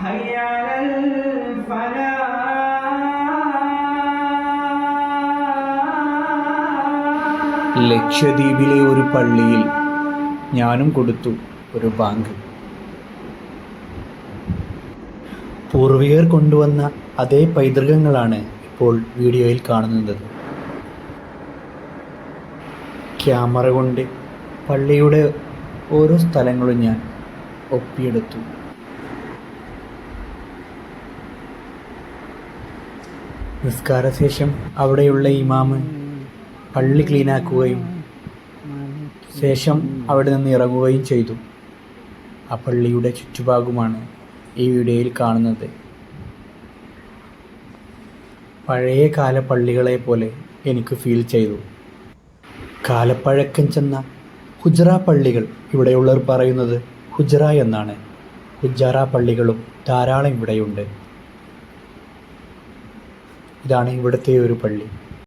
حي على الفلاح ലക്ഷദ്വീപിലെ ഒരു പള്ളിയിൽ ഞാനും കൊടുത്തു ഒരു ബാങ്ക് പൂർവികർ കൊണ്ടുവന്ന അതേ പൈതൃകങ്ങളാണ് ഇപ്പോൾ വീഡിയോയിൽ കാണുന്നത് ക്യാമറ കൊണ്ട് പള്ളിയുടെ ഓരോ സ്ഥലങ്ങളും ഞാൻ ഒപ്പിയെടുത്തു നിസ്കാരശേഷം അവിടെയുള്ള ഇമാമ് പള്ളി ക്ലീനാക്കുകയും ശേഷം അവിടെ നിന്ന് ഇറങ്ങുകയും ചെയ്തു. ആ പള്ളിയുടെ ചുറ്റുഭാഗമാണ് ഈ വീഡിയോയിൽ കാണുന്നത്. പഴയ കാല പള്ളികളെ പോലെ എനിക്ക് ഫീൽ ചെയ്തു. കാലപ്പഴക്കം ചെന്ന ഹുജറ പള്ളികൾ ഇവിടെയുള്ളവർ പറയുന്നത് ഹുജറ എന്നാണ്. ഹുജറ പള്ളികളും ധാരാളം ഇവിടെയുണ്ട്. ഇതാണ് ഇവിടുത്തെ ഒരു പള്ളി.